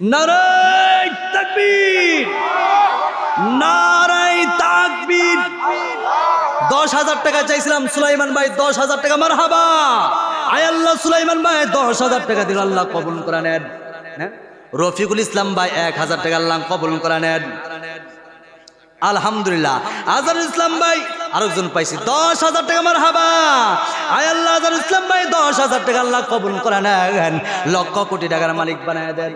নারাই তাকবীর। নারাই তাকবীর। দশ হাজার টাকা চাইছিলাম সুলাইমান ভাই, দশ হাজার টাকা মার হাবা আয় আল্লাহ সুলাইমান ভাই, দশ হাজার টাকা দিল, আল্লাহ কবুল করে নেন। হ্যাঁ? রফিকুল ইসলাম ভাই, এক হাজার টাকা আল্লাহ কবুল করে নেন। আলহামদুলিল্লাহ। আজহারুল ইসলাম ভাই, আরেকজন পাইছি, দশ হাজার টাকা মার হাবা আয় আল্লাহ আজহারুল ইসলাম ভাই, দশ হাজার টাকা আল্লাহ কবুল করে নেন। লক্ষ কোটি টাকার মালিক বানায় দেন।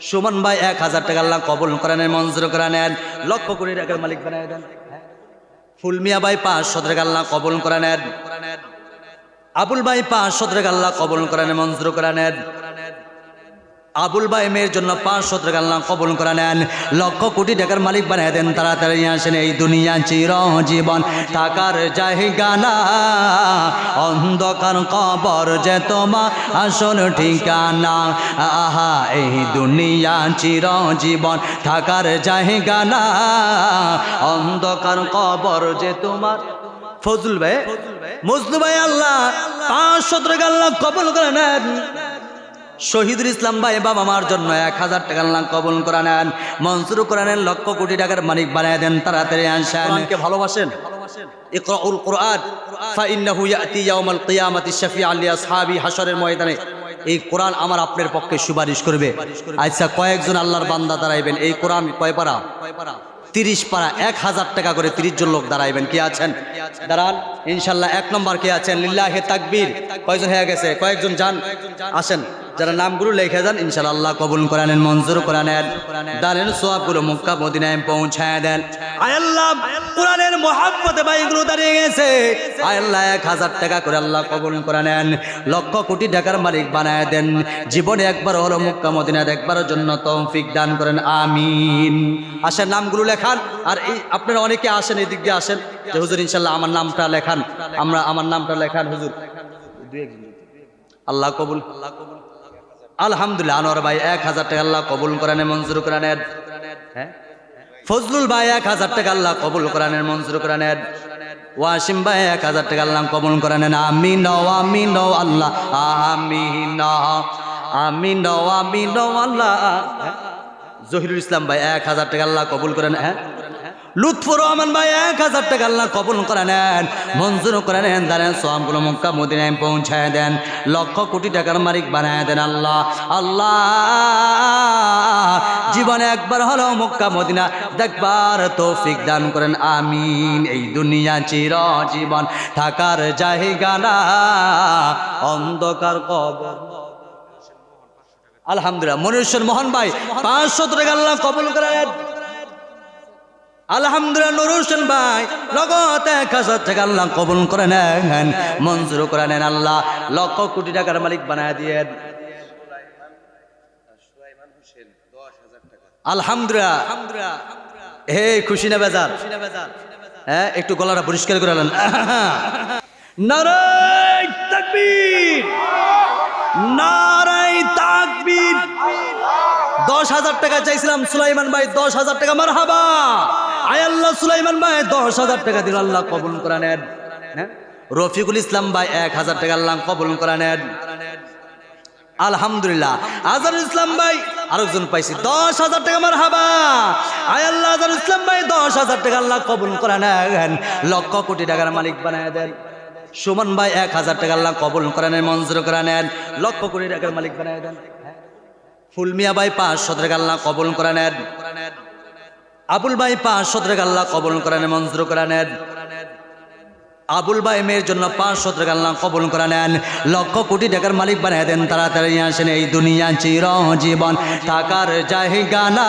সুমন ভাই এক হাজার টাকা আল্লাহ কবল করে নেন মঞ্জুর করে নেন। লক্ষ কোটি টাকার মালিক বানায় দেন। ফুলমিয়া ভাই পাঁচশো টাকা আল্লাহ কবল করে নেন। আবুল ভাই পাঁচশো টাকা আল্লাহ কবল করে নেন, মঞ্জুর করে নেন। আবুল ভাই মেয়ের জন্য পাঁচশো টাকা আল্লাহ কবল করে নেন। লক্ষ কোটি টাকার মালিক বানিয়ে দেন তাড়াতাড়ি আসেন এই দুনিয়া চির জীবন টাকার জায়গা না অন্ধকার কবর যে তোমা আসল ঠিকানা। আহা এই দুনিয়া চির জীবন থাকার জায়গা না অন্ধকার কবর যে তোমার। ফজল ভাই মজলু ভাই আল্লাহ পাঁচশো টাকা আল্লাহ কবুল করে নেন। শহীদুল ইসলাম ভাই বাবা মার জন্য এক হাজার টাকা আল্লাহ কবুল করে নেন। মনসুর করে নেন লক্ষ কোটি টাকার মালিক বানিয়ে দেন তাড়াতাড়ি আসেন। কে ভালোবাসেন? ইকরাউল কোরআন ফাইন্নাহু ইয়াতি ইয়াউমাল কিয়ামাতি লিআসহাবি হাশরের ময়দানে। এই কোরআন আমার আপনার পক্ষে সুপারিশ করবে। আচ্ছা কয়েকজন আল্লাহর বান্দা দাঁড়াইবেন। এই কোরআন কয় পারা? তিরিশ পারা। এক হাজার টাকা করে তিরিশ জন লোক দাঁড়াইবেন। কে আছেন? দাঁড়ান। ইনশাল্লাহ এক নম্বর কে আছেন? লিল্লাহে তাকবীর। কয়জন হয়ে গেছে? কয়েকজন যান। আসেন। যারা নামগুলো লিখে যান ইনশাল্লাহ আল্লাহ কবুল করে নেন, মঞ্জুর করে নেন। দানের সোয়াবগুলো মুক্কা মদিনায় পৌঁছায় দেন। আয়াল্লাহ কোরআনের মহাব্বতে বাইগুলো দাঁড়িয়ে গেছে। আয়াল্লাহ এক হাজার টাকা করে আল্লাহ কবুল করে লক্ষ কোটি টাকার মালিক বানায় দেন। জীবনে একবার হলো মুক্কা মদিনায় একবারের জন্য তৌফিক দান করেন, আমিন। আসেন নামগুলো লেখান। আর এই আপনারা অনেকে আসেন এই দিক দিয়ে আসেন। যে হুজুর ইনশাল্লাহ আমার নামটা লেখান। আমরা আমার নামটা লেখান, হুজুর। আল্লাহ কবুল আল্লাহ কবুল। আলহামদুলিল্লাহ, আনোয়ার ভাই এক হাজার টাকা আল্লাহ কবুল করানের মঞ্জুর করানের হ্যাঁ? ফজলুল ভাই এক হাজার টাকা আল্লাহ কবুল করানের মঞ্জুর করানের ওয়াসিম ভাই এক হাজার টাকা আল্লাহ কবুল করানেন আমি নও আমি নও আল্লাহ, আমি আমি নও আমি নও আল্লাহ। হ্যাঁ? জহিরুল ইসলাম ভাই এক হাজার টাকা আল্লাহ কবুল করেন। হ্যাঁ? লুৎফুর রহমান ভাই, এক হাজার টাকা আল্লাহ কবুল করে নেন, মঞ্জুর করে নেন, দাঁড়েন সোয়ামগুলো মক্কা, মদিনায় পৌঁছায় দেন, লক্ষ কোটি টাকার মালিক বানায় দেন আল্লাহ আল্লাহ। জীবনে একবার হলো মক্কা, মদিনা দেখবার তৌফিক দান করেন, আমিন। এই দুনিয়া চির জীবন থাকার জায়গা না, অন্ধকার কবর। আলহামদুলিল্লাহ মনুষ্যর মোহন ভাই পাঁচশো টাকা আল্লাহ কবুল করেন আলহামদুলিল্লাহ নুর হোসেন ভাই নগদ এক হাজার টাকা আল্লাহ কবুল করে নেন, মঞ্জুর করে নেন আল্লাহ, লক্ষ কোটি টাকার মালিক বানায় দিয়ে আলহামদুলিল্লাহ। হে খুশি না বেজার? হ্যাঁ একটু গলাটা পরিষ্কার করে নেন। নারাই তাকবীর। নারাই তাকবীর। দশ হাজার টাকা চাইছিলাম, সুলাইমান ভাই, দশ হাজার টাকা মার হাবা আয় আল্লাহ সুলাইমান ভাই, দশ হাজার টাকা দিল আল্লাহ কবুল করা নেন। হ্যাঁ? রফিকুল ইসলাম ভাই, এক হাজার টাকা আল্লাহ কবুল করা নেন। আলহামদুলিল্লাহ। আজহারুল ইসলাম ভাই, আরেকজন পাইছি, দশ হাজার টাকা মার হাবা আয় আল্লাহ ইসলাম ভাই, দশ হাজার টাকা আল্লাহ কবুল করা নেন। লক্ষ কোটি টাকার মালিক বানায় দেন। সুমন ভাই, এক হাজার টাকা আল্লাহ কবুল করে নেন, মঞ্জুর করে নেন। লক্ষ কোটি টাকার মালিক বানায় দেন। ফুলমিয়া ভাই, পাঁচশো টাকা আল্লাহ কবুল করে নেন। আবুল ভাই পাঁচশো টাকা আল্লাহ কবুল করে নেন মঞ্জুর করে নেন আবুল ভাই মেয়ের জন্য পাঁচশো টাকা আল্লাহ কবুল করে নেন লক্ষ কোটি টাকার মালিক বানিয়ে দেন, তাড়াতাড়ি আসেন এই দুনিয়া চির জীবন টাকার জায়গা না,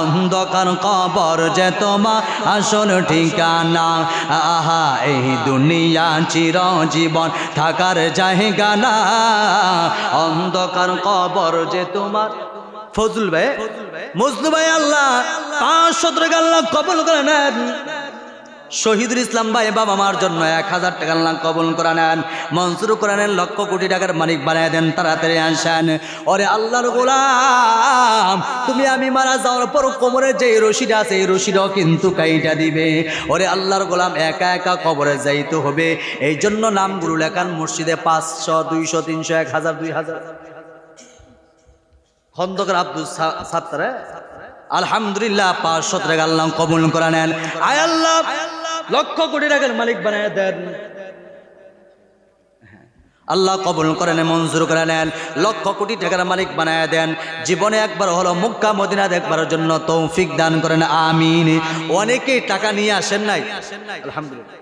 অন্ধকার কবর যে তোমা আসল ঠিকানা। আহা, এই দুনিয়া চির জীবন থাকার জায়গা না, অন্ধকার কবর যে তোমার ফজল ভাই মজলু ভাই আল্লাহ টাকা আল্লাহ কবুল করে নেন। শহীদুল ইসলাম ভাই বাবা মার জন্য এক হাজার টাকা আল্লাহ কবুল করে নেন। মনসুর করে নেন, লক্ষ কোটি টাকার মালিক বানিয়ে দেন, তাড়াতাড়ি আসেন। ওরে আল্লাহর গোলাম, তুমি আমি মারা যাওয়ার পর কোমরে যে রশিটা আছে, এই রশিটাও কিন্তু কাইটা দিবে। ওরে আল্লাহর গোলাম, একা একা কবরে যাইতে হবে। এই জন্য নামগুলো লেখান মসজিদে পাঁচশো, দুইশো, তিনশো, এক হাজার, দুই হাজার। খন্দকার আব্দুল সাত্তারে, আলহামদুলিল্লাহ পাঁচশো টাকা আল্লাহ কবুল করে নেন। আয় আল্লাহ, লক্ষ কোটি টাকার মালিক বানায় দেন। আল্লাহ কবুল করে নেন, মঞ্জুর করে নেন, লক্ষ কোটি টাকার মালিক বানায় দেন। জীবনে একবার হলো মুক্কা মদিনা দেখবার জন্য তৌফিক দান করেন, আমিন। অনেকেই টাকা নিয়ে আসেন নাই। আলহামদুলিল্লাহ।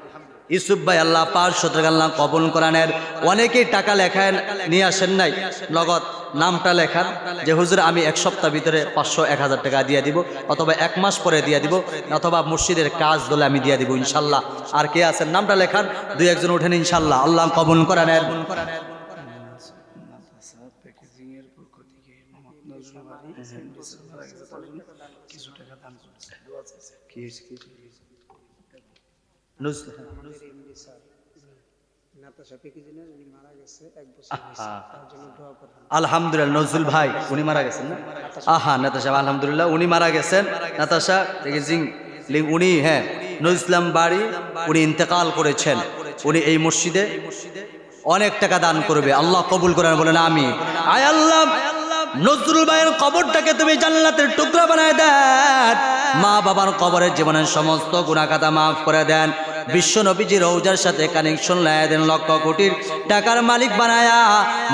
ইসুফ ভাই, আল্লাহ পাঁচশো টাকা আল্লাহ কবুল করানের অনেকেই টাকা লেখায় নিয়ে আসেন নাই। নগদ নামটা লেখান যে হুজুর আমি এক সপ্তাহ ভিতরে পাঁচশো এক হাজার টাকা দিয়ে দিব অথবা এক মাস পরে দিয়ে দিব অথবা মসজিদের কাজ দলে আমি দিয়ে দিব ইনশাল্লাহ। আর কে আছেন? নামটা লেখান দুই একজন উঠেন ইনশাল্লাহ। আল্লাহ কবুল করানের কি আলহামদুলিল্লাহ নজরুল ভাই উনি মারা গেছেন না? আহা নাতাশা আলহামদুলিল্লাহ উনি মারা গেছেন। নাতাশা জিং উনি হ্যাঁ নজরুল ইসলাম বাড়ি উনি ইন্তেকাল করেছেন। উনি এই মসজিদে অনেক টাকা দান করবে। আল্লাহ কবুল করেন বলেন আমি আয় আল্লাহ নজরুল ভাইয়ের কবরটাকে তুমি জান্নাতের টুকরা বানায় দেন। মা বাবার কবরের জীবনের সমস্ত গুণাকাতা মাফ করে দেন। বিশ্ব নবীজি রৌজার সাথে কানেকশন লাগাই দেন লক্ষ কোটির টাকার মালিক বানায়া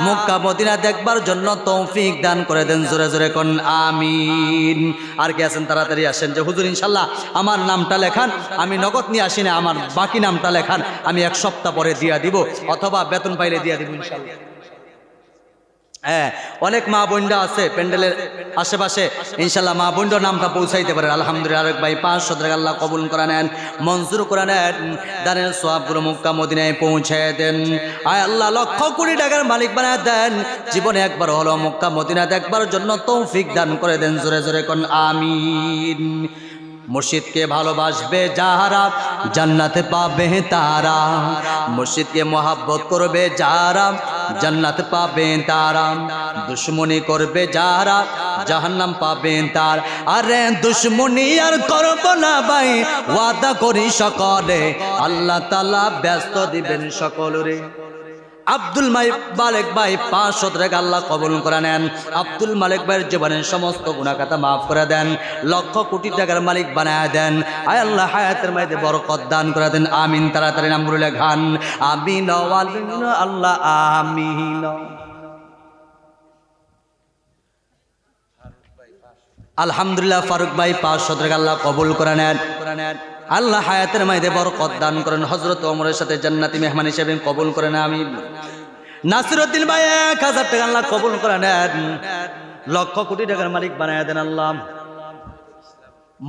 মক্কা মদিনা দেখবার জন্য তৌফিক দান করে দেন, জোরে জোরে কন, আমিন। আর কে আছেন, তাড়াতাড়ি আসেন যে, হুজুর, ইনশাল্লাহ আমার নামটা লেখান, আমি নগদ নিয়ে আসি না, আমার বাকি নামটা লেখান, আমি এক সপ্তাহ পরে দিয়া দিব, অথবা বেতন পাইলে দিয়া দিব, ইনশাল্লাহ। হ্যাঁ অনেক মা বোনরা আছে প্যান্ডেলের আশেপাশে। ইনশাল্লাহ মা বোনটার নামটা পৌঁছাইতে পারে। আলহামদুলিল্লাহ, আরেক ভাই পাঁচশো টাকা আল্লাহ কবুল করে নেন, মঞ্জুর করে নেন, দানের সোয়াবগুলো মুক্কা মদিনায় পৌঁছে দেন। আয় আল্লাহ, লক্ষ কোটি টাকার মালিক বানায় দেন। জীবনে একবার হলো মক্কা মদিনা দেখবার জন্য তৌফিক দান করে দেন। জোরে জোরে কোন, আমিন। মসজিদকে ভালোবাসবে যাহারা, জান্নাতে পাবে তারা। মসজিদকে মহাব্বত করবে যারা জান্নাত পাবেন তারা। দুশ্মনী করবে যারা, জাহান্নাম পাবেন তার। আরে দুশ্মনী আর করব না ভাই, ওয়াদা করি সকলে। আল্লাহ তালা ব্যস্ত দিবেন সকলরে। আব্দুল মালিক ভাই পাঁচশো টাকা আল্লাহ কবুল করে নেন। আব্দুল মালিক ভাইয়ের জীবনের সমস্ত গুণাখাতা মাফ করে দেন। লক্ষ কোটি টাকার মালিক বানায় দেন। আয় আল্লাহ, হায়াতের মাইতে বরকত দান করে দেন। আমিন, তাড়াতাড়ি নাম বলে খান আমিন আল্লাহ, আমিন। আলহামদুলিল্লাহ, ফারুক ভাই পাঁচশো টাকা আল্লাহ কবুল করে নেন। আল্লাহ হায়াতের মাইদে বরকত দান করেন। হজরত ওমরের সাথে জান্নাতি মেহমান হিসেবে কবুল করেন আমি নাসিরুদ্দিন ভাই এক হাজার টাকা আল্লাহ কবুল করে নেন। লক্ষ কোটি টাকার মালিক বানায় দেন আল্লাহ।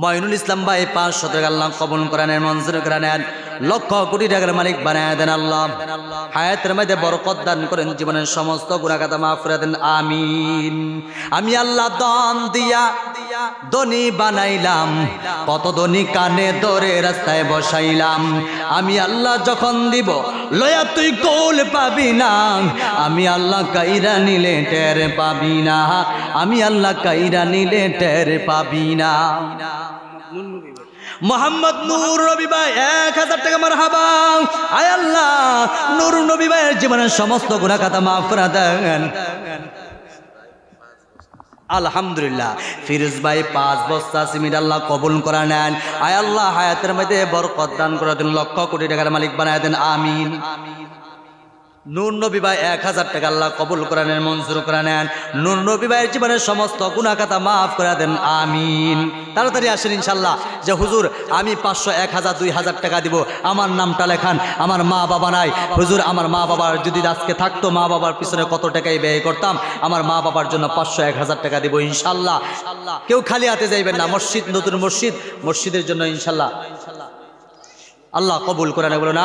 ময়নুল ইসলাম ভাই পাঁচশো টাকা আল্লাহ কবুল করে নেন, মঞ্জুর করে নেন। লক্ষ কোটি টাকার মালিক বানায় দেন আল্লাহ। হায়াতের মধ্যে বরকত দান করেন, জীবনের সমস্ত গুণাগাতা মাফ করে দেন, আমিন। আমি আল্লাহ দন দিয়া দনি বানাইলাম, কত দনি কানে ধরে রাস্তায় বসাইলাম। আমি আল্লাহ যখন দিব, লয়া তুই কোল পাবি না। আমি আল্লাহ কাইরা নিলে টের পাবি না। আমি আল্লাহ কাইরা নিলে টের পাবি না। মোহাম্মদ নূর নবী ভাই, এক হাজার টাকা মার হাবা আয় আল্লাহ, নূর নবী ভাইয়ের জীবনের সমস্ত গুণা খাতা মাফ করে দেন। আলহামদুলিল্লাহ। ফিরোজ ভাই পাঁচ বস্তা সিমিট আল্লাহ কবুল করা নেন। আয় আল্লাহ, হায়াতের মধ্যে বরকত দান করে দিন, লক্ষ কোটি টাকার মালিক বানায় দেন, আমিন। নূর নবী ভাই এক হাজার টাকা আল্লাহ কবুল করে নেন মঞ্জুর করে নেন নূর নবী ভাইয়ের জীবনের সমস্ত গুণাখাতা মাফ করে দেন, আমিন। তাড়াতাড়ি আসেন ইনশাল্লাহ যে, হুজুর, আমি পাঁচশো, এক হাজার, দুই হাজার টাকা দিব। আমার নামটা লেখান, আমার মা বাবা নাই। হুজুর, আমার মা বাবার যদি আজকে থাকতো, মা বাবার পিছনে কত টাকাই ব্যয় করতাম? আমার মা বাবার জন্য পাঁচশো, এক হাজার টাকা দিব ইনশাল্লাহ কেউ খালি হাতে যাইবেন না, মসজিদ, নতুন মসজিদ। মসজিদের জন্য ইনশাল্লাহ ইনশাল্লাহ আল্লাহ কবুল করে নেব বলুন